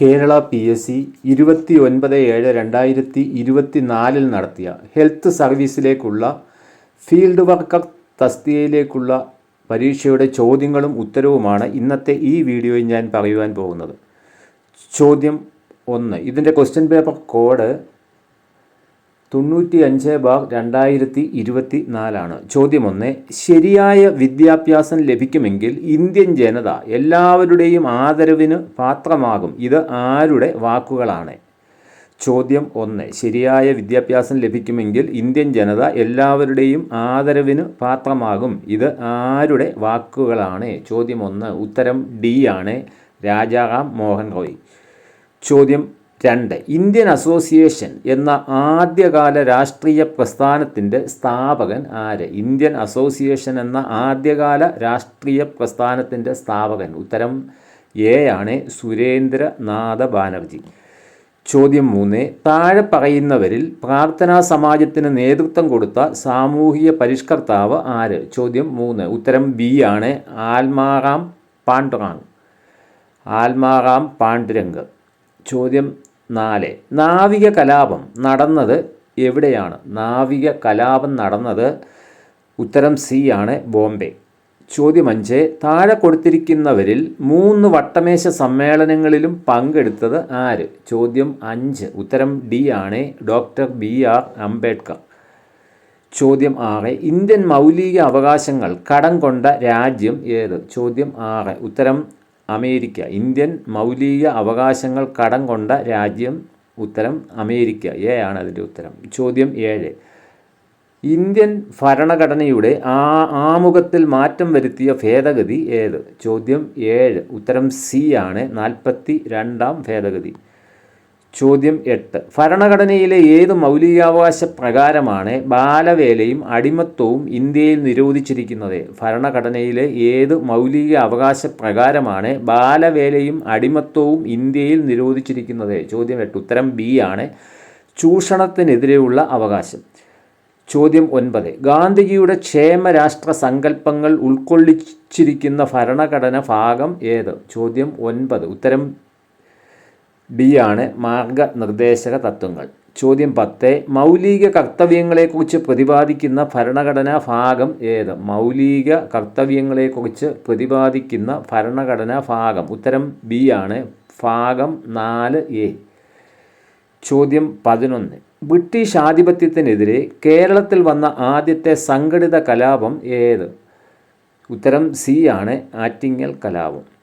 Kerala P S C ഇരുപത്തി ഒൻപത് ഏഴ് രണ്ടായിരത്തി ഇരുപത്തി നാലിൽ നടത്തിയ ഹെൽത്ത് സർവീസിലേക്കുള്ള ഫീൽഡ് വർക്കർ തസ്തികയിലേക്കുള്ള പരീക്ഷയുടെ ചോദ്യങ്ങളും ഉത്തരവുമാണ് ഇന്നത്തെ ഈ വീഡിയോയിൽ ഞാൻ പറയുവാൻ പോകുന്നത്. ചോദ്യം ഒന്ന്. ഇതിന്റെ ക്വസ്റ്റ്യൻ പേപ്പർ കോഡ് തൊണ്ണൂറ്റി അഞ്ച് ബാർ രണ്ടായിരത്തി ഇരുപത്തി നാലാണ് ചോദ്യം ഒന്ന് ശരിയായ വിദ്യാഭ്യാസം ലഭിക്കുമെങ്കിൽ ഇന്ത്യൻ ജനത എല്ലാവരുടെയും ആദരവിന് പാത്രമാകും. ഇത് ആരുടെ വാക്കുകളാണ്? ചോദ്യം ഒന്ന് ശരിയായ വിദ്യാഭ്യാസം ലഭിക്കുമെങ്കിൽ ഇന്ത്യൻ ജനത എല്ലാവരുടെയും ആദരവിന് പാത്രമാകും. ഇത് ആരുടെ വാക്കുകളാണ്? ചോദ്യം ഒന്ന് ഉത്തരം ഡി ആണ്. രാജാറാം മോഹൻ റോയ്. ചോദ്യം രണ്ട് ഇന്ത്യൻ അസോസിയേഷൻ എന്ന ആദ്യകാല രാഷ്ട്രീയ പ്രസ്ഥാനത്തിന്റെ സ്ഥാപകൻ ആര്? ഇന്ത്യൻ അസോസിയേഷൻ എന്ന ആദ്യകാല രാഷ്ട്രീയ പ്രസ്ഥാനത്തിന്റെ സ്ഥാപകൻ. ഉത്തരം എ ആണ് സുരേന്ദ്രനാഥ ബാനർജി. ചോദ്യം മൂന്ന് താഴെ പറയുന്നവരിൽ പ്രാർത്ഥനാ സമാജത്തിന് നേതൃത്വം കൊടുത്ത സാമൂഹിക പരിഷ്കർത്താവ് ആര്? ചോദ്യം മൂന്ന് ഉത്തരം ബി ആണ് ആൽമാറാം പാണ്ഡുറാങ്. ആൽമാറാം പാണ്ഡുരംഗ്. ചോദ്യം നാല്. നാവിക കലാപം നടന്നത് എവിടെയാണ്? നാവിക കലാപം നടന്നത് ഉത്തരം സി ആണ് ബോംബെ. ചോദ്യം അഞ്ച്. താഴെ കൊടുത്തിരിക്കുന്നവരിൽ മൂന്ന് വട്ടമേശ സമ്മേളനങ്ങളിലും പങ്കെടുത്തത് ആര്? ചോദ്യം അഞ്ച്. ഉത്തരം ഡി ആണ് ഡോക്ടർ ബി ആർ അംബേദ്കർ. ചോദ്യം ആറ്. ഇന്ത്യൻ മൗലിക അവകാശങ്ങൾ കടം കൊണ്ട രാജ്യം ഏത്? ചോദ്യം ആറ്. ഉത്തരം അമേരിക്ക. ഇന്ത്യൻ മൗലിക അവകാശങ്ങൾ കടം കൊണ്ട രാജ്യം ഉത്തരം അമേരിക്ക. എ ആണ് അതിന്റെ ഉത്തരം. ചോദ്യം ഏഴ്. ഇന്ത്യൻ ഭരണഘടനയുടെ ആ ആമുഖത്തിൽ മാറ്റം വരുത്തിയ ഭേദഗതി ഏത്? ചോദ്യം ഏഴ്. ഉത്തരം സി ആണ്. നാൽപ്പത്തി രണ്ടാം ഭേദഗതി. ചോദ്യം എട്ട്. ഭരണഘടനയിലെ ഏത് മൗലികാവകാശ പ്രകാരമാണ് ബാലവേലയും അടിമത്വവും ഇന്ത്യയിൽ നിരോധിച്ചിരിക്കുന്നത്? ഭരണഘടനയിലെ ഏത് മൗലിക അവകാശ പ്രകാരമാണ് ബാലവേലയും അടിമത്വവും ഇന്ത്യയിൽ നിരോധിച്ചിരിക്കുന്നത്? ചോദ്യം എട്ട്. ഉത്തരം ബി ആണ്. ചൂഷണത്തിനെതിരെയുള്ള അവകാശം. ചോദ്യം ഒൻപത്. ഗാന്ധിജിയുടെ ക്ഷേമരാഷ്ട്ര സങ്കല്പങ്ങൾ ഉൾക്കൊള്ളിച്ചിരിക്കുന്ന ഭരണഘടന ഭാഗം ഏത്? ചോദ്യം ഒൻപത്. ഉത്തരം ഡി ആണ് മാർഗനിർദ്ദേശക തത്വങ്ങൾ. ചോദ്യം പത്ത് മൗലിക കർത്തവ്യങ്ങളെക്കുറിച്ച് പ്രതിപാദിക്കുന്ന ഭരണഘടനാ ഭാഗം ഏത്? മൗലിക കർത്തവ്യങ്ങളെക്കുറിച്ച് പ്രതിപാദിക്കുന്ന ഭരണഘടനാ ഭാഗം. ഉത്തരം ബി ആണ് ഭാഗം നാല് എ. ചോദ്യം പതിനൊന്ന് ബ്രിട്ടീഷ് ആധിപത്യത്തിനെതിരെ കേരളത്തിൽ വന്ന ആദ്യത്തെ സംഘടിത കലാപം ഏത്? ഉത്തരം സി ആണ് ആറ്റിങ്ങൽ കലാപം.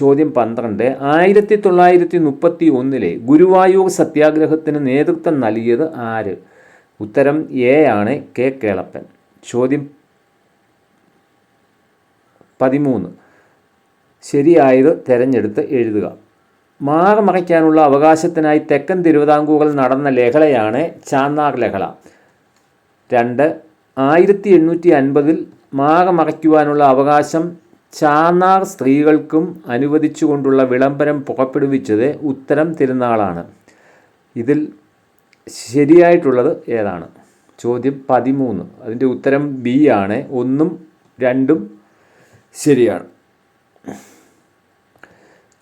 ചോദ്യം പന്ത്രണ്ട്. ആയിരത്തി തൊള്ളായിരത്തി മുപ്പത്തി ഒന്നിലെ ഗുരുവായൂർ സത്യാഗ്രഹത്തിന് നേതൃത്വം നൽകിയത് ആര്? ഉത്തരം എ ആണ് കെ കേളപ്പൻ. ചോദ്യം പതിമൂന്ന്. ശരിയായത് തിരഞ്ഞെടുത്ത് എഴുതുക. മാറമറയ്ക്കാനുള്ള അവകാശത്തിനായി തെക്കൻ തിരുവിതാംകൂറിൽ നടന്ന ലഹളയാണ് ചാന്നാർ ലഹള രണ്ട് ആയിരത്തി എണ്ണൂറ്റി അൻപതിൽ മാറമറയ്ക്കുവാനുള്ള അവകാശം ചാന്നാർ സ്ത്രീകൾക്കും അനുവദിച്ചുകൊണ്ടുള്ള വിളംബരം പുറപ്പെടുവിച്ചത് ഉത്തരം തിരുനാളാണ്. ഇതിൽ ശരിയായിട്ടുള്ളത് ഏതാണ്? ചോദ്യം പതിമൂന്ന്. അതിന്റെ ഉത്തരം ബി ആണ്. ഒന്നും രണ്ടും ശരിയാണ്.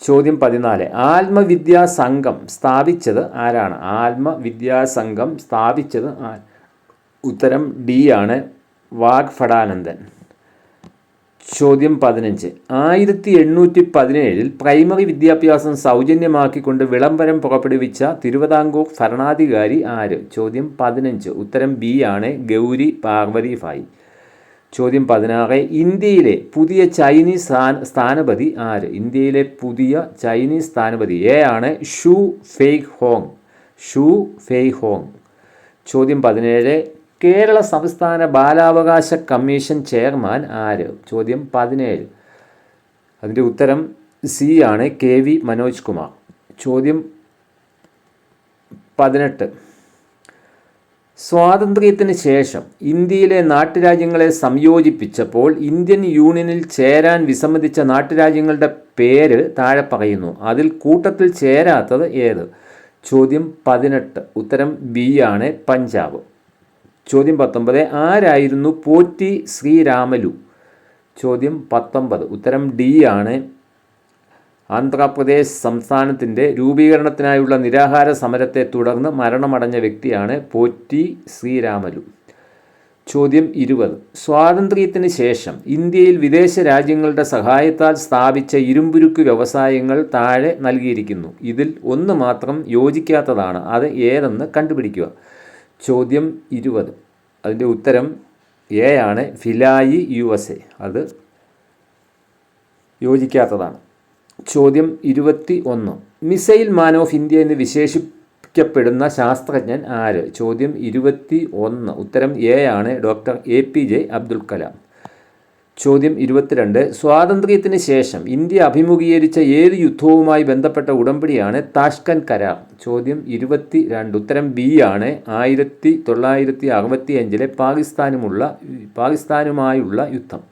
ചോദ്യം പതിനാല്. ആത്മവിദ്യാ സംഘം സ്ഥാപിച്ചത് ആരാണ്? ആത്മവിദ്യാ സംഘം സ്ഥാപിച്ചത് ഉത്തരം ഡി ആണ് വാഗ്ഫടാനന്ദൻ. ചോദ്യം പതിനഞ്ച്. ആയിരത്തി എണ്ണൂറ്റി പതിനേഴിൽ പ്രൈമറി വിദ്യാഭ്യാസം സൗജന്യമാക്കിക്കൊണ്ട് വിളംബരം പുറപ്പെടുവിച്ച തിരുവിതാംകൂർ ഭരണാധികാരി ആര്? ചോദ്യം പതിനഞ്ച്. ഉത്തരം ബി ആണ്. ഗൗരി പാർവതി ഫായി ചോദ്യം പതിനാറ്. ഇന്ത്യയിലെ പുതിയ ചൈനീസ് സ്ഥാന സ്ഥാനപതി ആര്? ഇന്ത്യയിലെ പുതിയ ചൈനീസ് സ്ഥാനപതി എ ആണ് ഷു ഫെയ് ഹോങ് ഷു ഫെയ് ഹോങ് ചോദ്യം പതിനേഴ്. കേരള സംസ്ഥാന ബാലാവകാശ കമ്മീഷൻ ചെയർമാൻ ആര്? ചോദ്യം പതിനേഴ്. അതിന്റെ ഉത്തരം സി ആണ് കെ വി മനോജ് കുമാർ. ചോദ്യം പതിനെട്ട്. സ്വാതന്ത്ര്യത്തിന് ശേഷം ഇന്ത്യയിലെ നാട്ടുരാജ്യങ്ങളെ സംയോജിപ്പിച്ചപ്പോൾ ഇന്ത്യൻ യൂണിയനിൽ ചേരാൻ വിസമ്മതിച്ച നാട്ടുരാജ്യങ്ങളുടെ പേര് താഴെ പറയുന്നു. അതിൽ കൂട്ടത്തിൽ ചേരാത്തത് ഏത്? ചോദ്യം പതിനെട്ട്. ഉത്തരം ബി ആണ് പഞ്ചാബ്. ചോദ്യം പത്തൊമ്പത് ആരായിരുന്നു പോറ്റി ശ്രീരാമലു? ചോദ്യം പത്തൊമ്പത്. ഉത്തരം ഡി ആണ്. ആന്ധ്രാപ്രദേശ് സംസ്ഥാനത്തിന്റെ രൂപീകരണത്തിനായുള്ള നിരാഹാര സമരത്തെ തുടർന്ന് മരണമടഞ്ഞ വ്യക്തിയാണ് പോറ്റി ശ്രീരാമലു. ചോദ്യം ഇരുപത്. സ്വാതന്ത്ര്യത്തിന് ശേഷം ഇന്ത്യയിൽ വിദേശ രാജ്യങ്ങളുടെ സഹായത്താൽ സ്ഥാപിച്ച ഇരുമ്പുരുക്ക് വ്യവസായങ്ങൾ താഴെ നൽകിയിരിക്കുന്നു. ഇതിൽ ഒന്ന് മാത്രം യോജിക്കാത്തതാണ്. അത് ഏതെന്ന് കണ്ടുപിടിക്കുക. ചോദ്യം ഇരുപത്. അതിന്റെ ഉത്തരം എ ആണ്. ഫിലായി യു എസ് എ അത് യോജിക്കാത്തതാണ്. ചോദ്യം ഇരുപത്തി ഒന്ന് മിസൈൽ മാൻ ഓഫ് ഇന്ത്യ എന്ന് വിശേഷിപ്പിക്കപ്പെടുന്ന ശാസ്ത്രജ്ഞൻ ആര്? ചോദ്യം ഇരുപത്തി ഒന്ന് ഉത്തരം എ ആണ് doctor A P J Abdul Kalam. ചോദ്യം ഇരുപത്തിരണ്ട്. സ്വാതന്ത്ര്യത്തിന് ശേഷം ഇന്ത്യ അഭിമുഖീകരിച്ച ഏത് യുദ്ധവുമായി ബന്ധപ്പെട്ട ഉടമ്പടിയാണ് താഷ്കൻ കരാർ? ചോദ്യം ഇരുപത്തി രണ്ട് ഉത്തരം ബി ആണ്. ആയിരത്തി തൊള്ളായിരത്തി അറുപത്തി അഞ്ചിലെ പാകിസ്ഥാനുമുള്ള പാകിസ്ഥാനുമായുള്ള യുദ്ധം.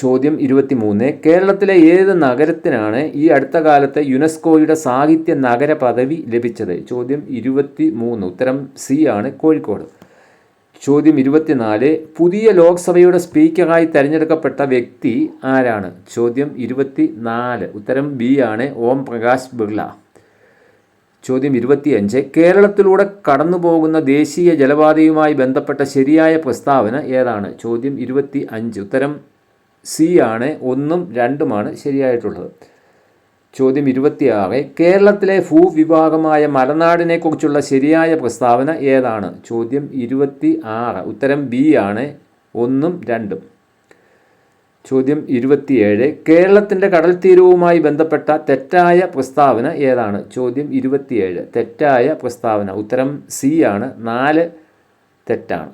ചോദ്യം ഇരുപത്തി മൂന്ന് കേരളത്തിലെ ഏത് നഗരത്തിനാണ് ഈ അടുത്ത കാലത്ത് യുനെസ്കോയുടെ സാഹിത്യ നഗര പദവി ലഭിച്ചത്? ചോദ്യം ഇരുപത്തി മൂന്ന് ഉത്തരം സി ആണ്. കോഴിക്കോട്. ചോദ്യം ഇരുപത്തിനാല്. പുതിയ ലോക്സഭയുടെ സ്പീക്കറായി തിരഞ്ഞെടുക്കപ്പെട്ട വ്യക്തി ആരാണ്? ചോദ്യം ഇരുപത്തി നാല് ഉത്തരം ബി ആണ് ഓം പ്രകാശ് ബിർള. ചോദ്യം ഇരുപത്തിയഞ്ച്. കേരളത്തിലൂടെ കടന്നു പോകുന്ന ദേശീയ ജലപാതയുമായി ബന്ധപ്പെട്ട ശരിയായ പ്രസ്താവന ഏതാണ്? ചോദ്യം ഇരുപത്തി അഞ്ച് ഉത്തരം സി ആണ്. ഒന്നും രണ്ടുമാണ് ശരിയായിട്ടുള്ളത്. ചോദ്യം ഇരുപത്തിയാറ്. കേരളത്തിലെ ഭൂവിഭാഗമായ മലനാടിനെക്കുറിച്ചുള്ള ശരിയായ പ്രസ്താവന ഏതാണ്? ചോദ്യം ഇരുപത്തി ആറ് ഉത്തരം ബി ആണ്. ഒന്നും രണ്ടും. ചോദ്യം ഇരുപത്തിയേഴ്. കേരളത്തിന്റെ കടൽ തീരവുമായി ബന്ധപ്പെട്ട തെറ്റായ പ്രസ്താവന ഏതാണ്? ചോദ്യം ഇരുപത്തിയേഴ്. തെറ്റായ പ്രസ്താവന. ഉത്തരം സി ആണ്. നാല് തെറ്റാണ്.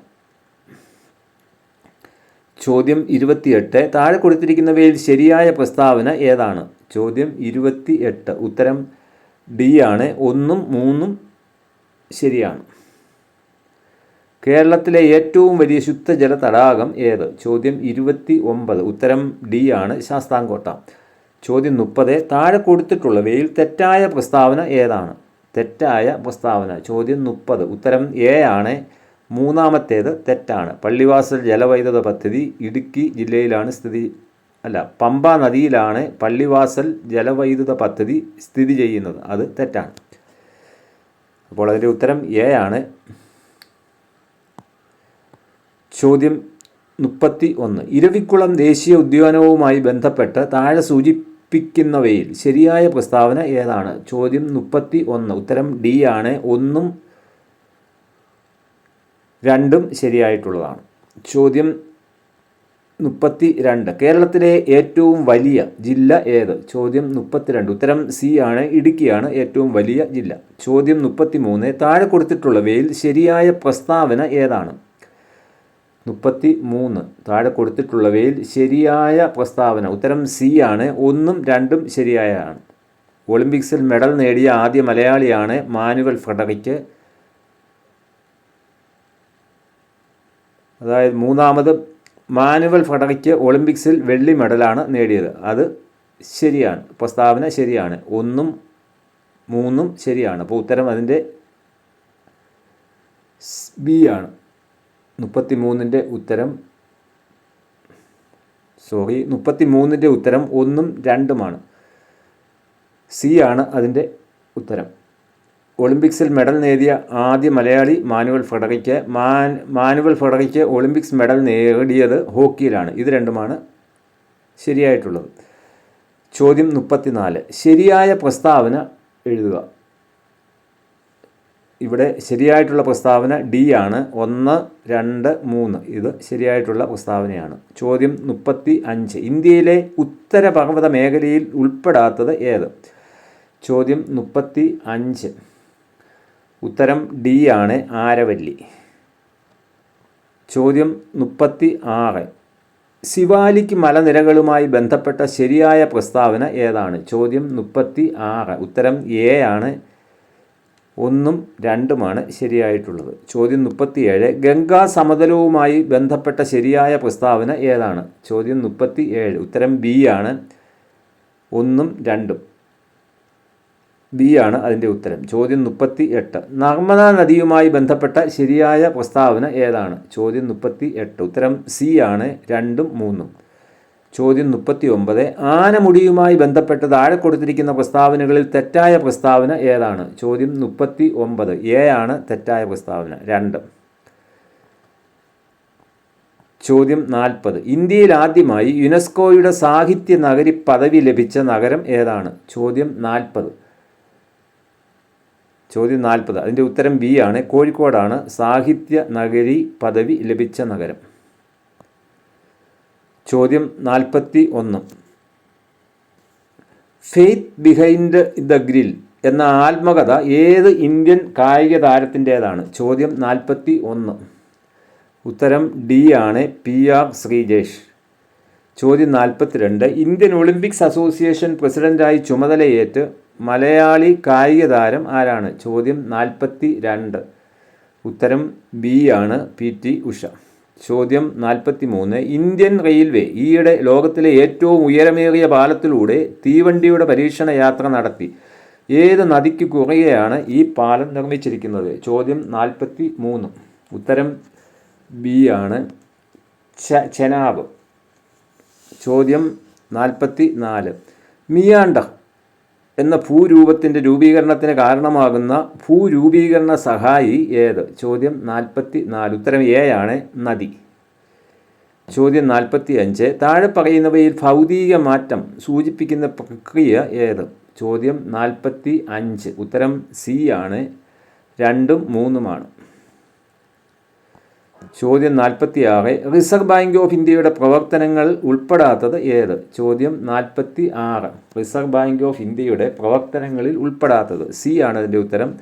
ചോദ്യം ഇരുപത്തിയെട്ട്. താഴെ കൊടുത്തിരിക്കുന്നവയിൽ ശരിയായ പ്രസ്താവന ഏതാണ്? ചോദ്യം ഇരുപത്തി എട്ട് ഉത്തരം ഡി ആണ്. ഒന്നും മൂന്നും ശരിയാണ്. കേരളത്തിലെ ഏറ്റവും വലിയ ശുദ്ധജല തടാകം ഏത്? ചോദ്യം ഇരുപത്തി ഒമ്പത് ഉത്തരം ഡി ആണ്. ശാസ്താംകോട്ട. ചോദ്യം മുപ്പത്. താഴെ കൊടുത്തിട്ടുള്ളവയിൽ തെറ്റായ പ്രസ്താവന ഏതാണ്? തെറ്റായ പ്രസ്താവന. ചോദ്യം മുപ്പത്. ഉത്തരം എ ആണ്. മൂന്നാമത്തേത് തെറ്റാണ്. പള്ളിവാസൽ ജലവൈദ്യുത പദ്ധതി ഇടുക്കി ജില്ലയിലാണ് സ്ഥിതി അല്ല പമ്പ നദിയിലാണ് പള്ളിവാസൽ ജലവൈദ്യുത പദ്ധതി സ്ഥിതി ചെയ്യുന്നത്. അത് തെറ്റാണ്. അപ്പോൾ അതിന്റെ ഉത്തരം എ ആണ്. ചോദ്യം മുപ്പത്തി ഒന്ന് ഇരവിക്കുളം ദേശീയ ഉദ്യാനവുമായി ബന്ധപ്പെട്ട് താഴെ സൂചിപ്പിക്കുന്നവയിൽ ശരിയായ പ്രസ്താവന ഏതാണ്? ചോദ്യം മുപ്പത്തി ഒന്ന് ഉത്തരം ഡി ആണ്. ഒന്നും രണ്ടും ശരിയായിട്ടുള്ളതാണ്. ചോദ്യം മുപ്പത്തി രണ്ട് കേരളത്തിലെ ഏറ്റവും വലിയ ജില്ല ഏത്? ചോദ്യം മുപ്പത്തിരണ്ട്. ഉത്തരം സി ആണ്. ഇടുക്കിയാണ് ഏറ്റവും വലിയ ജില്ല. ചോദ്യം മുപ്പത്തി മൂന്ന് താഴെ കൊടുത്തിട്ടുള്ളവയിൽ ശരിയായ പ്രസ്താവന ഏതാണ്? മുപ്പത്തി മൂന്ന് താഴെ കൊടുത്തിട്ടുള്ളവയിൽ ശരിയായ പ്രസ്താവന. ഉത്തരം സി ആണ്. ഒന്നും രണ്ടും ശരിയായാണ്. ഒളിമ്പിക്സിൽ മെഡൽ നേടിയ ആദ്യ മലയാളിയാണ് മാനുവൽ ഫ്രഡറിക്ക്. അതായത് മൂന്നാമത് മാനുവൽ ഫടകയ്ക്ക് ഒളിമ്പിക്സിൽ വെള്ളി മെഡലാണ് നേടിയത്. അത് ശരിയാണ്. പ്രസ്താവന ശരിയാണ്. ഒന്നും മൂന്നും ശരിയാണ്. അപ്പോൾ ഉത്തരം അതിന്റെ ബി ആണ്. മുപ്പത്തി മൂന്നിന്റെ ഉത്തരം സോറി മുപ്പത്തി മൂന്നിന്റെ ഉത്തരം ഒന്നും രണ്ടുമാണ്. സി ആണ് അതിന്റെ ഉത്തരം. ഒളിമ്പിക്സിൽ മെഡൽ നേടിയ ആദ്യ മലയാളി മാനുവൽ ഫെഡറിക്ക് മാൻ മാനുവൽ ഫെഡറിക്ക് ഒളിമ്പിക്സ് മെഡൽ നേടിയത് ഹോക്കിയിലാണ്. ഇത് രണ്ടുമാണ് ശരിയായിട്ടുള്ളത്. ചോദ്യം മുപ്പത്തിനാല്. ശരിയായ പ്രസ്താവന എഴുതുക. ഇവിടെ ശരിയായിട്ടുള്ള പ്രസ്താവന ഡി ആണ്. ഒന്ന് രണ്ട് മൂന്ന്. ഇത് ശരിയായിട്ടുള്ള പ്രസ്താവനയാണ്. ചോദ്യം മുപ്പത്തി അഞ്ച് ഇന്ത്യയിലെ ഉത്തരപർവത മേഖലയിൽ ഉൾപ്പെടാത്തത് ഏത്? ചോദ്യം മുപ്പത്തി അഞ്ച് ഉത്തരം ഡി ആണ് ആരവല്ലി. ചോദ്യം മുപ്പത്തി ആറ് ശിവാലിക്ക് മലനിരകളുമായി ബന്ധപ്പെട്ട ശരിയായ പ്രസ്താവന ഏതാണ്? ചോദ്യം മുപ്പത്തി ആറ് ഉത്തരം എ ആണ്. ഒന്നും രണ്ടുമാണ് ശരിയായിട്ടുള്ളത്. ചോദ്യം മുപ്പത്തിയേഴ്. ഗംഗാ സമതലവുമായി ബന്ധപ്പെട്ട ശരിയായ പ്രസ്താവന ഏതാണ്? ചോദ്യം മുപ്പത്തി ഏഴ് ഉത്തരം ബി ആണ്. ഒന്നും രണ്ടും. ബി ആണ് അതിന്റെ ഉത്തരം. ചോദ്യം മുപ്പത്തി എട്ട് നർമ്മദ നദിയുമായി ബന്ധപ്പെട്ട ശരിയായ പ്രസ്താവന ഏതാണ്? ചോദ്യം മുപ്പത്തി എട്ട് ഉത്തരം സി ആണ്. രണ്ടും മൂന്നും. ചോദ്യം മുപ്പത്തി ഒമ്പത് ആനമുടിയുമായി ബന്ധപ്പെട്ട് താഴെ കൊടുത്തിരിക്കുന്ന പ്രസ്താവനകളിൽ തെറ്റായ പ്രസ്താവന ഏതാണ്? ചോദ്യം മുപ്പത്തി ഒമ്പത് എ ആണ് തെറ്റായ പ്രസ്താവന. രണ്ട്. ചോദ്യം നാൽപ്പത്. ഇന്ത്യയിൽ ആദ്യമായി യുനെസ്കോയുടെ സാഹിത്യ നഗരി പദവി ലഭിച്ച നഗരം ഏതാണ്? ചോദ്യം നാൽപ്പത്. ചോദ്യം നാൽപ്പത്. അതിന്റെ ഉത്തരം ബി ആണ്. കോഴിക്കോടാണ് സാഹിത്യ നഗരി പദവി ലഭിച്ച നഗരം. ചോദ്യം നാൽപ്പത്തി ഒന്ന് ഫെയ്ത്ത് ബിഹൈൻഡ് ദ ഗ്രിൽ എന്ന ആത്മകഥ ഏത് ഇന്ത്യൻ കായിക താരത്തിന്റേതാണ്? ചോദ്യം നാൽപ്പത്തി ഒന്ന് ഉത്തരം ഡി ആണ് പി ആർ ശ്രീജേഷ്. ചോദ്യം നാൽപ്പത്തിരണ്ട്. ഇന്ത്യൻ ഒളിമ്പിക്സ് അസോസിയേഷൻ പ്രസിഡന്റായി ചുമതലയേറ്റ് മലയാളി കായിക താരം ആരാണ്? ചോദ്യം നാൽപ്പത്തി രണ്ട് ഉത്തരം ബി ആണ് പി ടി ഉഷ. ചോദ്യം നാൽപ്പത്തി മൂന്ന് ഇന്ത്യൻ റെയിൽവേ ഈയിടെ ലോകത്തിലെ ഏറ്റവും ഉയരമേറിയ പാലത്തിലൂടെ തീവണ്ടിയുടെ പരീക്ഷണ യാത്ര നടത്തി. ഏത് നദിക്ക് കുറുകെയാണ് ഈ പാലം നിർമ്മിച്ചിരിക്കുന്നത്? ചോദ്യം നാൽപ്പത്തി മൂന്ന് ഉത്തരം ബി ആണ് ചെനാബ്. ചോദ്യം നാൽപ്പത്തി നാല് മിയാണ്ടർ. എന്ന ഭൂരൂപത്തിന്റെ രൂപീകരണത്തിന് കാരണമാകുന്ന ഭൂരൂപീകരണ സഹായി ഏത്? ചോദ്യം നാൽപ്പത്തി നാല് ഉത്തരം എ ആണ് നദി. ചോദ്യം നാൽപ്പത്തി അഞ്ച് താഴെ പറയുന്നവയിൽ ഭൗതിക മാറ്റം സൂചിപ്പിക്കുന്ന പ്രക്രിയ ഏത്? ചോദ്യം നാൽപ്പത്തി അഞ്ച് ഉത്തരം സി ആണ്. രണ്ടും മൂന്നുമാണ്. ചോദ്യം നാൽപ്പത്തി ആറ് റിസർവ് ബാങ്ക് ഓഫ് ഇന്ത്യയുടെ പ്രവർത്തനങ്ങൾ ഉൾപ്പെടാത്തത് ഏത്? ചോദ്യം നാൽപ്പത്തി ആറ് റിസർവ് ബാങ്ക് ഓഫ് ഇന്ത്യയുടെ പ്രവർത്തനങ്ങളിൽ ഉൾപ്പെടാത്തത്. സി ആണ് അതിന്റെ ഉത്തരം.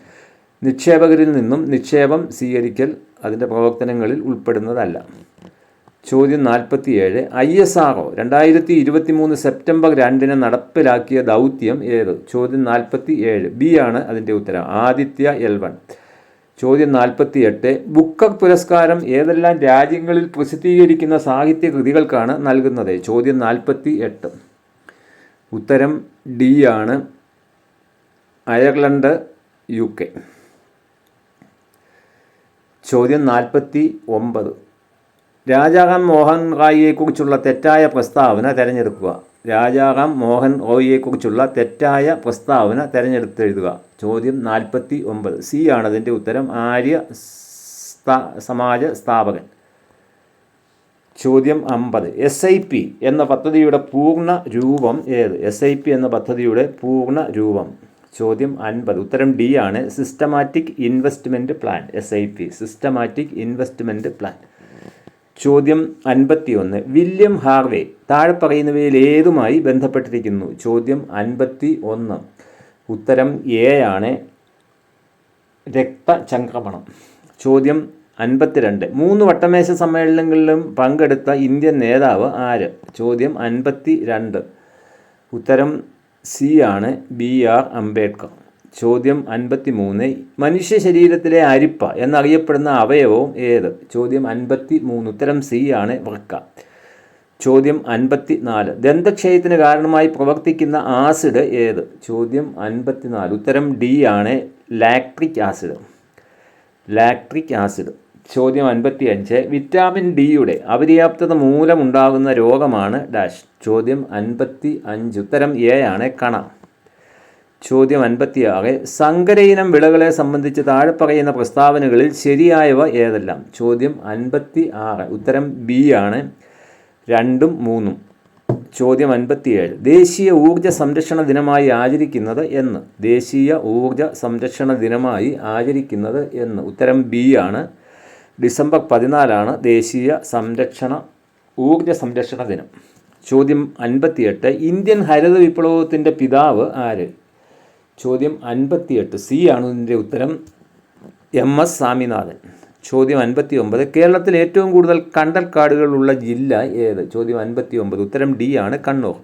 നിക്ഷേപകരിൽ നിന്നും നിക്ഷേപം സ്വീകരിക്കൽ അതിന്റെ പ്രവർത്തനങ്ങളിൽ ഉൾപ്പെടുന്നതല്ല. ചോദ്യം നാൽപ്പത്തിയേഴ്. I S R O. രണ്ടായിരത്തി ഇരുപത്തി മൂന്ന് സെപ്റ്റംബർ രണ്ടിന് നടപ്പിലാക്കിയ ദൗത്യം ഏത്? ചോദ്യം നാൽപ്പത്തി ഏഴ് ബി ആണ് അതിന്റെ ഉത്തരം. Aditya L one. ചോദ്യം നാൽപ്പത്തി എട്ട് ബുക്കർ പുരസ്കാരം ഏതെല്ലാം രാജ്യങ്ങളിൽ പ്രസിദ്ധീകരിക്കുന്ന സാഹിത്യ കൃതികൾക്കാണ് നൽകുന്നത്? ചോദ്യം നാൽപ്പത്തി എട്ട് ഉത്തരം ഡി ആണ്. Ireland U K. ചോദ്യം നാൽപ്പത്തി ഒമ്പത് രാജാറാം മോഹൻ റായിയെക്കുറിച്ചുള്ള തെറ്റായ പ്രസ്താവന തിരഞ്ഞെടുക്കുക. രാജാറാം മോഹൻ റോയിയെക്കുറിച്ചുള്ള തെറ്റായ പ്രസ്താവന തിരഞ്ഞെടുത്തെഴുതുക. ചോദ്യം നാൽപ്പത്തി ഒമ്പത് സി ആണ് അതിന്റെ ഉത്തരം. ആര്യ സമാജ സ്ഥാപകൻ. ചോദ്യം അമ്പത്. എസ് ഐ പി എന്ന പദ്ധതിയുടെ പൂർണ രൂപം ഏത്? എസ് ഐ പി എന്ന പദ്ധതിയുടെ പൂർണ രൂപം. ചോദ്യം അൻപത്. ഉത്തരം ഡി ആണ്. Systematic investment plan S I P systematic investment plan ചോദ്യം അൻപത്തിയൊന്ന്. വില്യം ഹാർവേ താഴെ പറയുന്നവയിൽ ഏതുമായി ബന്ധപ്പെട്ടിരിക്കുന്നു? ചോദ്യം അൻപത്തി ഒന്ന് ഉത്തരം എ ആണ്. രക്തചംക്രമണം. ചോദ്യം അൻപത്തിരണ്ട്. മൂന്ന് വട്ടമേശ സമ്മേളനങ്ങളിലും പങ്കെടുത്ത ഇന്ത്യൻ നേതാവ് ആര്? ചോദ്യം അൻപത്തി രണ്ട് ഉത്തരം സി ആണ്. B R Ambedkar. ചോദ്യം അൻപത്തി മൂന്ന് മനുഷ്യ ശരീരത്തിലെ അരിപ്പ എന്നറിയപ്പെടുന്ന അവയവവും ഏത്? ചോദ്യം അൻപത്തി മൂന്ന് ഉത്തരം സി ആണ് വൃക്ക. ചോദ്യം അൻപത്തി നാല് ദന്തക്ഷയത്തിന് കാരണമായി പ്രവർത്തിക്കുന്ന ആസിഡ് ഏത്? ചോദ്യം അൻപത്തി നാല് ഉത്തരം ഡി ആണ് ലാക്ട്രിക് ആസിഡ്. ലാക്ട്രിക് ആസിഡ്. ചോദ്യം അൻപത്തി അഞ്ച് വിറ്റാമിൻ ഡിയുടെ അപര്യാപ്തത മൂലമുണ്ടാകുന്ന രോഗമാണ് ഡാഷ്. ചോദ്യം അൻപത്തി അഞ്ച് ഉത്തരം എ ആണ്. കണ. ചോദ്യം അൻപത്തിയാറ്. സങ്കരയിനം വിളകളെ സംബന്ധിച്ച് താഴെ പറയുന്ന പ്രസ്താവനകളിൽ ശരിയായവ ഏതെല്ലാം? ചോദ്യം അൻപത്തി ആറ് ഉത്തരം ബി ആണ്. രണ്ടും മൂന്നും. ചോദ്യം അൻപത്തിയേഴ്. ദേശീയ ഊർജ സംരക്ഷണ ദിനമായി ആചരിക്കുന്നത് എന്ന്. ദേശീയ ഊർജ സംരക്ഷണ ദിനമായി ആചരിക്കുന്നത് എന്ന്. ഉത്തരം ബി ആണ്. ഡിസംബർ പതിനാലാണ് ദേശീയ സംരക്ഷണ ഊർജ സംരക്ഷണ ദിനം. ചോദ്യം അൻപത്തിയെട്ട്. ഇന്ത്യൻ ഹരിത വിപ്ലവത്തിന്റെ പിതാവ് ആര്? ചോദ്യം അൻപത്തിയെട്ട്. സി ആണ് ഇതിന്റെ ഉത്തരം. M S Swaminathan. ചോദ്യം അൻപത്തി ഒമ്പത് കേരളത്തിൽ ഏറ്റവും കൂടുതൽ കണ്ടൽക്കാടുകളുള്ള ജില്ല ഏത്? ചോദ്യം അൻപത്തി ഒമ്പത് ഉത്തരം ഡി ആണ് കണ്ണൂർ.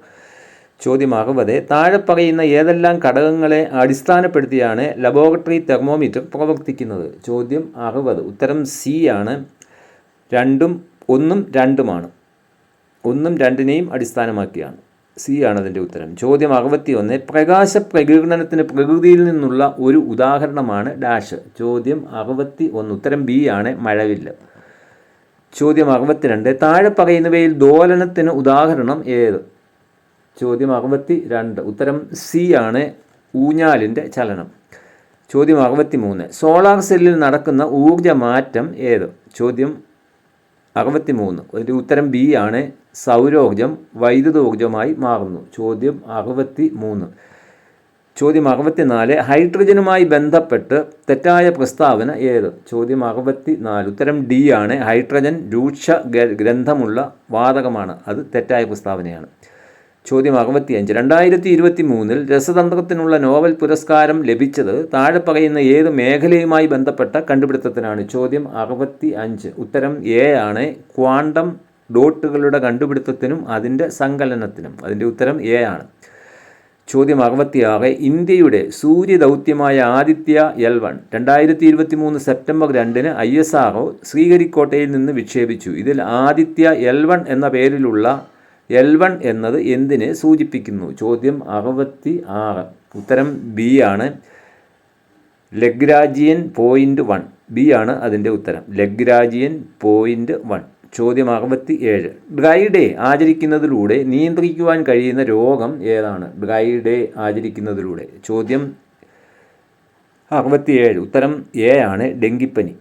ചോദ്യം അറുപത് താഴെ പറയുന്ന ഏതെല്ലാം ഘടകങ്ങളെ അടിസ്ഥാനപ്പെടുത്തിയാണ് ലബോറട്ടറി തെർമോമീറ്റർ പ്രവർത്തിക്കുന്നത്? ചോദ്യം അറുപത്. ഉത്തരം സി ആണ്. രണ്ടും ഒന്നും രണ്ടുമാണ്. ഒന്നും രണ്ടിനെയും അടിസ്ഥാനമാക്കിയാണ്. സി ആണ് അതിന്റെ ഉത്തരം. ചോദ്യം അറുപത്തി ഒന്ന് പ്രകാശ പ്രകീർണനത്തിന് പ്രകൃതിയിൽ നിന്നുള്ള ഒരു ഉദാഹരണമാണ് ഡാഷ്. ചോദ്യം അറുപത്തി ഒന്ന് ഉത്തരം ബി ആണ് മഴവില്ല്. ചോദ്യം അറുപത്തിരണ്ട് താഴെ പറയുന്നവയിൽ ദോലനത്തിന് ഉദാഹരണം ഏത്? ചോദ്യം അറുപത്തി രണ്ട് ഉത്തരം സി ആണ് ഊഞ്ഞാലിന്റെ ചലനം. ചോദ്യം അറുപത്തി മൂന്ന് സോളാർ സെല്ലിൽ നടക്കുന്ന ഊർജ മാറ്റം ഏത്? ചോദ്യം അറുപത്തി മൂന്ന് ഒരു ഉത്തരം ബി ആണ്. സൗരോർജം വൈദ്യുതോർജമായി മാറുന്നു. ചോദ്യം അറുപത്തി മൂന്ന് ചോദ്യം അറുപത്തിനാല്. ഹൈഡ്രജനുമായി ബന്ധപ്പെട്ട് തെറ്റായ പ്രസ്താവന ഏത്? ചോദ്യം അറുപത്തി നാല് ഉത്തരം ഡി ആണ്. ഹൈഡ്രജൻ രൂക്ഷ ഗ്രന്ഥമുള്ള വാതകമാണ്. അത് തെറ്റായ പ്രസ്താവനയാണ്. ചോദ്യം അറുപത്തിയഞ്ച് രണ്ടായിരത്തി ഇരുപത്തി മൂന്നിൽ രസതന്ത്രത്തിനുള്ള നോവൽ പുരസ്കാരം ലഭിച്ചത് താഴെ പറയുന്ന ഏത് മേഖലയുമായി ബന്ധപ്പെട്ട കണ്ടുപിടുത്തത്തിനാണ്? ചോദ്യം അറുപത്തി അഞ്ച് ഉത്തരം എ ആണ്. ക്വാണ്ടം ഡോട്ടുകളുടെ കണ്ടുപിടുത്തത്തിനും അതിന്റെ സങ്കലനത്തിനും. അതിന്റെ ഉത്തരം എ ആണ്. ചോദ്യം അറുപത്തിയാറ്. ഇന്ത്യയുടെ സൂര്യദൗത്യമായ ആദിത്യ എൽ വൺ രണ്ടായിരത്തി ഇരുപത്തി മൂന്ന് സെപ്റ്റംബർ രണ്ടിന് ഐ എസ് ആർ ശ്രീഹരിക്കോട്ടയിൽ നിന്ന് വിക്ഷേപിച്ചു. ഇതിൽ ആദിത്യ എൽ വൺ എന്ന പേരിലുള്ള എൽ വൺ എന്നത് എന്തിനെ സൂചിപ്പിക്കുന്നു? ചോദ്യം അറുപത്തി ആറ് ഉത്തരം ബി ആണ്. ലഗ്രാജിയൻ പോയിന്റ് വൺ ബി ആണ് അതിന്റെ ഉത്തരം. ലഗ്രാജിയൻ പോയിന്റ് വൺ ചോദ്യം അറുപത്തി ഏഴ് ഡ്രൈ ഡേ ആചരിക്കുന്നതിലൂടെ നിയന്ത്രിക്കുവാൻ കഴിയുന്ന രോഗം ഏതാണ്? ഡ്രൈ ഡേ ആചരിക്കുന്നതിലൂടെ. ചോദ്യം അറുപത്തിയേഴ്. ഉത്തരം എ ആണ് ഡെങ്കിപ്പനി.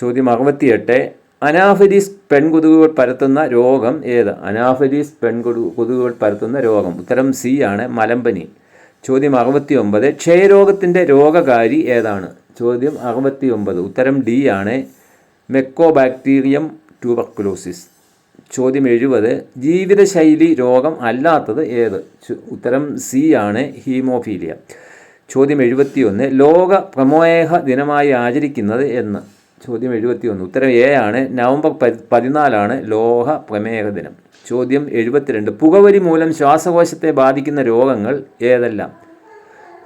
ചോദ്യം അറുപത്തിയെട്ട്. അനാഫരീസ് പെൺകൊതുകുകൾ പരത്തുന്ന രോഗം ഏത്? അനാഫരീസ് പെൺകൊതു കൊതുകുകൾ പരത്തുന്ന രോഗം. ഉത്തരം സി ആണ് മലമ്പനി. ചോദ്യം അറുപത്തി ഒമ്പത് ക്ഷയരോഗത്തിന്റെ രോഗകാരി ഏതാണ്? ചോദ്യം അറുപത്തി ഒമ്പത് ഉത്തരം ഡി ആണ് മെക്കോബാക്ടീരിയം ട്യൂബർക്കുലോസിസ് ചോദ്യം എഴുപത്. ജീവിതശൈലി രോഗം അല്ലാത്തത് ഏത്? ഉത്തരം സി ആണ് ഹീമോഫീലിയ. ചോദ്യം എഴുപത്തിയൊന്ന്. ലോക പ്രമേഹ ദിനമായി ആചരിക്കുന്നത് എന്ന്. ചോദ്യം എഴുപത്തിയൊന്ന്. ഉത്തരം എ ആണ്. നവംബർ പതി- പതിനാലാണ് ലോഹ പ്രമേഹ ദിനം. ചോദ്യം എഴുപത്തിരണ്ട്. പുകവരി മൂലം ശ്വാസകോശത്തെ ബാധിക്കുന്ന രോഗങ്ങൾ ഏതെല്ലാം?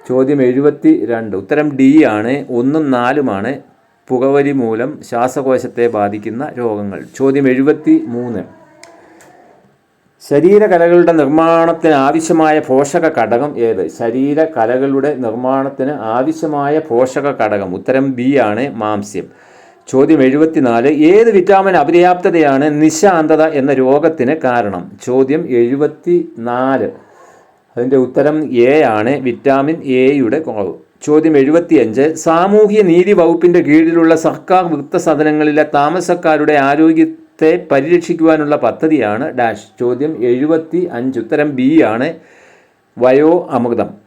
ചോദ്യം എഴുപത്തി രണ്ട് ഉത്തരം ഡി ആണ്. ഒന്നും നാലുമാണ്. പുകവരി മൂലം ശ്വാസകോശത്തെ ബാധിക്കുന്ന രോഗങ്ങൾ. ചോദ്യം എഴുപത്തി മൂന്ന് ശരീരകലകളുടെ നിർമ്മാണത്തിന് ആവശ്യമായ പോഷക ഘടകം ഏത്? ശരീരകലകളുടെ നിർമ്മാണത്തിന് ആവശ്യമായ പോഷക ഘടകം. ഉത്തരം ബി ആണ്. മാംസ്യം. ചോദ്യം എഴുപത്തിനാല് ഏത് വിറ്റാമിൻ അപര്യാപ്തതയാണ് നിശാന്തത എന്ന രോഗത്തിന് കാരണം? ചോദ്യം എഴുപത്തി നാല് അതിന്റെ ഉത്തരം എ ആണ് വിറ്റാമിൻ എയുടെ കുറവ്. ചോദ്യം എഴുപത്തിയഞ്ച് സാമൂഹ്യ നീതി വകുപ്പിന്റെ കീഴിലുള്ള സർക്കാർ വൃത്തസദനങ്ങളിലെ താമസക്കാരുടെ ആരോഗ്യത്തെ പരിരക്ഷിക്കുവാനുള്ള പദ്ധതിയാണ് ഡാഷ്. ചോദ്യം എഴുപത്തി അഞ്ച് ഉത്തരം ബി ആണ് വയോ അമൃതം.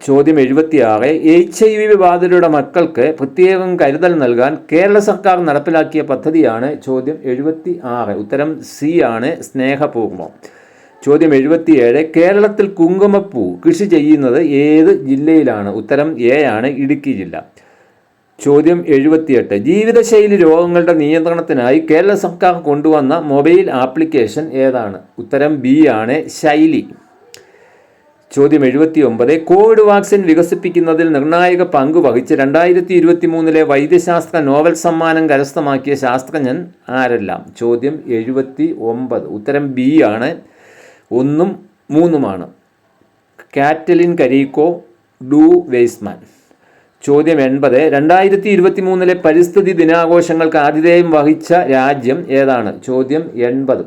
ചോദ്യം എഴുപത്തിയാറ്. എച്ച് ഐ വി ബാധിതരുടെ മക്കൾക്ക് പ്രത്യേകം കരുതൽ നൽകാൻ കേരള സർക്കാർ നടപ്പിലാക്കിയ പദ്ധതിയാണ് ചോദ്യം എഴുപത്തി ആറ് ഉത്തരം സി ആണ് സ്നേഹപൂർവം ചോദ്യം എഴുപത്തിയേഴ് കേരളത്തിൽ കുങ്കുമപ്പൂ കൃഷി ചെയ്യുന്നത് ഏത് ജില്ലയിലാണ്? ഉത്തരം എ ആണ് ഇടുക്കി ജില്ല. ചോദ്യം എഴുപത്തിയെട്ട് ജീവിതശൈലി രോഗങ്ങളുടെ നിയന്ത്രണത്തിനായി കേരള സർക്കാർ കൊണ്ടുവന്ന മൊബൈൽ ആപ്ലിക്കേഷൻ ഏതാണ്? ഉത്തരം ബി ആണ് ശൈലി. ചോദ്യം എഴുപത്തി ഒമ്പത് കോവിഡ് വാക്സിൻ വികസിപ്പിക്കുന്നതിൽ നിർണായക പങ്ക് വഹിച്ച് രണ്ടായിരത്തി ഇരുപത്തി മൂന്നിലെ വൈദ്യശാസ്ത്ര നോവൽ സമ്മാനം കരസ്ഥമാക്കിയ ശാസ്ത്രജ്ഞൻ ആരെല്ലാം? ചോദ്യം എഴുപത്തി ഒമ്പത് ഉത്തരം ബി ആണ്. ഒന്നും മൂന്നുമാണ്. Katalin Kariko Drew Weissman. ചോദ്യം എൺപത്. രണ്ടായിരത്തി ഇരുപത്തി മൂന്നിലെ പരിസ്ഥിതി ദിനാഘോഷങ്ങൾക്ക് ആതിഥേയം വഹിച്ച രാജ്യം ഏതാണ്? ചോദ്യം എൺപത്.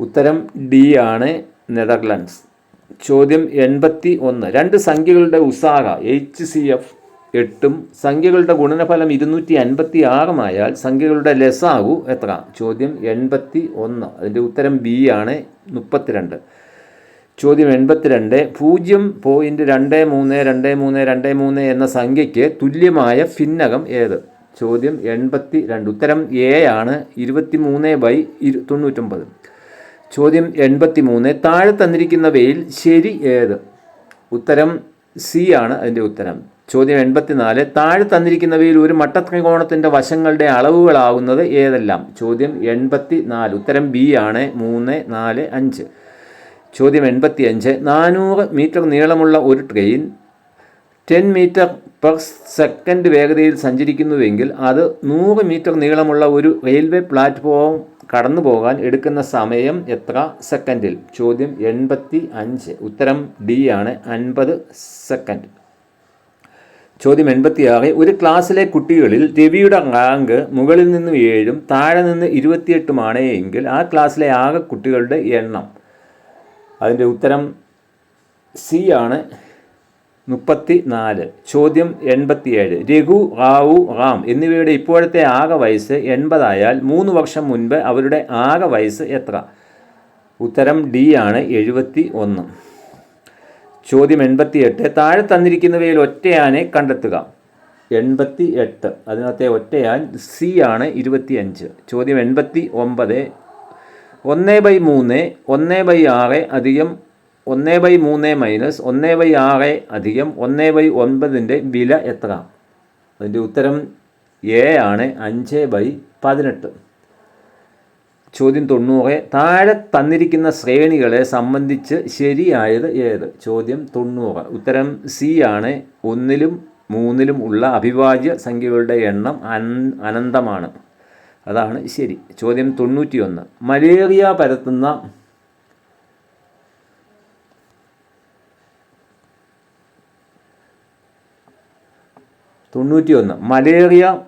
ഉത്തരം ഡി ആണ്. നെതർലൻഡ്സ്. ചോദ്യം എൺപത്തി ഒന്ന് രണ്ട് സംഖ്യകളുടെ ഉസാക എച്ച് സി എഫ് എട്ടും സംഖ്യകളുടെ ഗുണനഫലം ഇരുന്നൂറ്റി അൻപത്തി ആറുമായാൽ സംഖ്യകളുടെ ലസാഗു എത്ര? ചോദ്യം എൺപത്തി ഒന്ന് അതിന്റെ ഉത്തരം ബി ആണ് മുപ്പത്തിരണ്ട്. ചോദ്യം എൺപത്തിരണ്ട് പൂജ്യം പോയിന്റ് രണ്ട് മൂന്ന് രണ്ട് മൂന്ന് രണ്ട് മൂന്ന് എന്ന സംഖ്യയ്ക്ക് തുല്യമായ ഭിന്നകം ഏത്? ചോദ്യം എൺപത്തി രണ്ട് ഉത്തരം എ ആണ് ഇരുപത്തി മൂന്ന് ബൈ ഇരു തൊണ്ണൂറ്റൊമ്പത്. ചോദ്യം എൺപത്തി മൂന്ന് താഴെ തന്നിരിക്കുന്നവയിൽ ശരി ഏത്? ഉത്തരം സി ആണ് അതിന്റെ ഉത്തരം. ചോദ്യം എൺപത്തിനാല്. താഴെ തന്നിരിക്കുന്നവയിൽ ഒരു മട്ടത്രികോണത്തിന്റെ വശങ്ങളുടെ അളവുകളാവുന്നത് ഏതെല്ലാം? ചോദ്യം എൺപത്തി നാല് ഉത്തരം ബി ആണ്. മൂന്ന് നാല് അഞ്ച്. ചോദ്യം എൺപത്തി അഞ്ച് നാനൂറ് മീറ്റർ നീളമുള്ള ഒരു train ten metre per second വേഗതയിൽ സഞ്ചരിക്കുന്നുവെങ്കിൽ അത് നൂറ് മീറ്റർ നീളമുള്ള ഒരു റെയിൽവേ പ്ലാറ്റ്ഫോം കടന്നു പോകാൻ എടുക്കുന്ന സമയം എത്ര സെക്കൻഡിൽ? ചോദ്യം എൺപത്തി അഞ്ച് ഉത്തരം ഡി ആണ്. അൻപത് സെക്കൻഡ്. ചോദ്യം എൺപത്തിയാറ്. ഒരു ക്ലാസ്സിലെ കുട്ടികളിൽ രവിയുടെ റാങ്ക് മുകളിൽ നിന്ന് ഏഴും താഴെ നിന്ന് ഇരുപത്തിയെട്ടുമാണ് എങ്കിൽ ആ ക്ലാസ്സിലെ ആകെ കുട്ടികളുടെ എണ്ണം. അതിന്റെ ഉത്തരം സി ആണ്. മുപ്പത്തി നാല് ചോദ്യം എൺപത്തിയേഴ്. രഘു റാവു റാം എന്നിവയുടെ ഇപ്പോഴത്തെ ആകെ വയസ്സ് എൺപതായാൽ മൂന്ന് വർഷം മുൻപ് അവരുടെ ആകെ വയസ്സ് എത്ര? ഉത്തരം ഡി ആണ് എഴുപത്തി ഒന്ന് ചോദ്യം എൺപത്തിയെട്ട്. താഴെ തന്നിരിക്കുന്നവയിൽ ഒറ്റയാനെ കണ്ടെത്തുക. എൺപത്തി എട്ട് അതിനകത്തെ ഒറ്റയാൻ സി ആണ് ഇരുപത്തിയഞ്ച്. ചോദ്യം എൺപത്തി ഒമ്പത് ഒന്ന് ബൈ മൂന്ന് ഒന്ന് ബൈ ആറ് അധികം ഒന്ന് ബൈ മൂന്ന് മൈനസ് ഒന്ന് ബൈ ആറ് അധികം ഒന്ന് ബൈ ഒൻപതിന്റെ വില എത്ര? അതിന്റെ ഉത്തരം എ ആണ് അഞ്ച് ബൈ പതിനെട്ട്. ചോദ്യം തൊണ്ണൂറ്. താഴെ തന്നിരിക്കുന്ന ശ്രേണികളെ സംബന്ധിച്ച് ശരിയായത് ഏത്? ചോദ്യം തൊണ്ണൂറ്. ഉത്തരം സി ആണ്. ഒന്നിലും മൂന്നിലും ഉള്ള അവിഭാജ്യ സംഖ്യകളുടെ എണ്ണം അനന്തമാണ്. അതാണ് ശരി. ചോദ്യം തൊണ്ണൂറ്റിയൊന്ന്. മലേറിയ പരത്തുന്ന തൊണ്ണൂറ്റിയൊന്ന്. മലേറിയ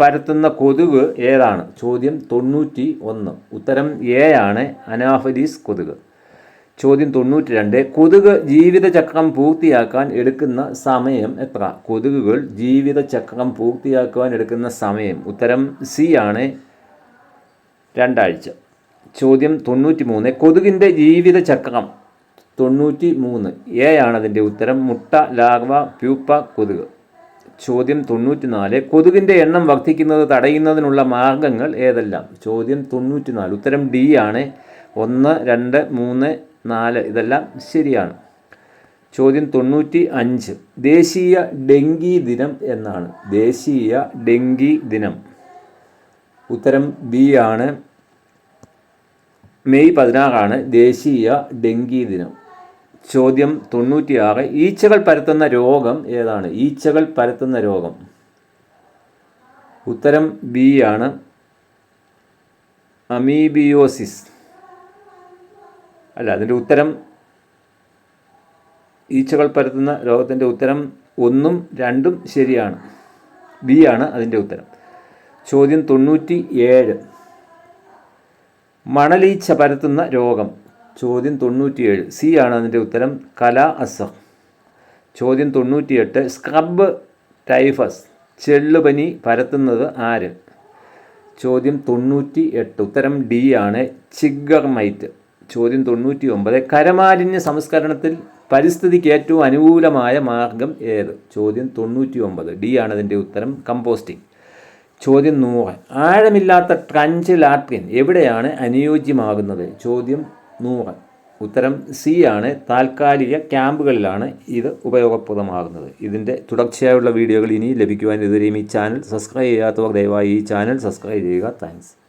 പരത്തുന്ന കൊതുക് ഏതാണ്? ചോദ്യം തൊണ്ണൂറ്റി ഒന്ന് ഉത്തരം എ ആണ്. അനാഫലീസ് കൊതുക്. ചോദ്യം തൊണ്ണൂറ്റി രണ്ട് കൊതുക് ജീവിതചക്രം പൂർത്തിയാക്കാൻ എടുക്കുന്ന സമയം എത്ര? കൊതുകുകൾ ജീവിതചക്രം പൂർത്തിയാക്കുവാൻ എടുക്കുന്ന സമയം. ഉത്തരം സി ആണ്. രണ്ടാഴ്ച. ചോദ്യം തൊണ്ണൂറ്റി മൂന്ന് കൊതുകിന്റെ ജീവിതചക്രം തൊണ്ണൂറ്റി മൂന്ന് എ ആണ് അതിന്റെ ഉത്തരം. മുട്ട ലാർവ പ്യൂപ്പ കൊതുക്. ചോദ്യം തൊണ്ണൂറ്റിനാല്. കൊതുകിന്റെ എണ്ണം വർദ്ധിക്കുന്നത് തടയുന്നതിനുള്ള മാർഗങ്ങൾ ഏതെല്ലാം? ചോദ്യം തൊണ്ണൂറ്റിനാല്. ഉത്തരം ഡി ആണ്. ഒന്ന് രണ്ട് മൂന്ന് നാല്. ഇതെല്ലാം ശരിയാണ്. ചോദ്യം തൊണ്ണൂറ്റി അഞ്ച് ദേശീയ ഡെങ്കി ദിനം എന്നാണ്. ദേശീയ ഡെങ്കി ദിനം. ഉത്തരം ബി ആണ്. മെയ് പതിനാറാണ്. ദേശീയ ഡെങ്കി ദിനം. ചോദ്യം തൊണ്ണൂറ്റിയാറ്. ഈച്ചകൾ പരത്തുന്ന രോഗം ഏതാണ്? ഈച്ചകൾ പരത്തുന്ന രോഗം. ഉത്തരം ബി ആണ്. അമീബിയോസിസ്. അല്ല അതിന്റെ ഉത്തരം ഈച്ചകൾ പരത്തുന്ന രോഗത്തിന്റെ ഉത്തരം ഒന്നും രണ്ടും ശരിയാണ്. ബി ആണ് അതിന്റെ ഉത്തരം. ചോദ്യം തൊണ്ണൂറ്റി ഏഴ് മണലീച്ച പരത്തുന്ന രോഗം. ചോദ്യം തൊണ്ണൂറ്റിയേഴ്. സി ആണ് അതിന്റെ ഉത്തരം. കല അസഹ്. ചോദ്യം തൊണ്ണൂറ്റിയെട്ട്. Scrub typhus. ചെള്ളുപനി പരത്തുന്നത് ആര്? ചോദ്യം തൊണ്ണൂറ്റി എട്ട് ഉത്തരം ഡി ആണ്. ചിഗർമൈറ്റ്. ചോദ്യം തൊണ്ണൂറ്റി ഒമ്പത് കരമാലിന്യ സംസ്കരണത്തിൽ പരിസ്ഥിതിക്ക് ഏറ്റവും അനുകൂലമായ മാർഗം ഏത്? ചോദ്യം തൊണ്ണൂറ്റി ഒമ്പത് ഡി ആണ് അതിന്റെ ഉത്തരം. കമ്പോസ്റ്റിംഗ്. ചോദ്യം നൂറ്. ആഴമില്ലാത്ത ട്രഞ്ച് ലാട്രിൻ എവിടെയാണ് അനുയോജ്യമാകുന്നത്? ചോദ്യം നൂറ്. ഉത്തരം സി ആണ്. താൽക്കാലിക ക്യാമ്പുകളിലാണ് ഇത് ഉപയോഗപ്രദമാകുന്നത്. ഇതിന്റെ തുടർച്ചയായുള്ള വീഡിയോകൾ ഇനി ലഭിക്കുവാൻ ഇതുവരെയും ഈ ചാനൽ സബ്സ്ക്രൈബ് ചെയ്യാത്തവർ ദയവായി ഈ ചാനൽ സബ്സ്ക്രൈബ് ചെയ്യുക. താങ്ക്സ്.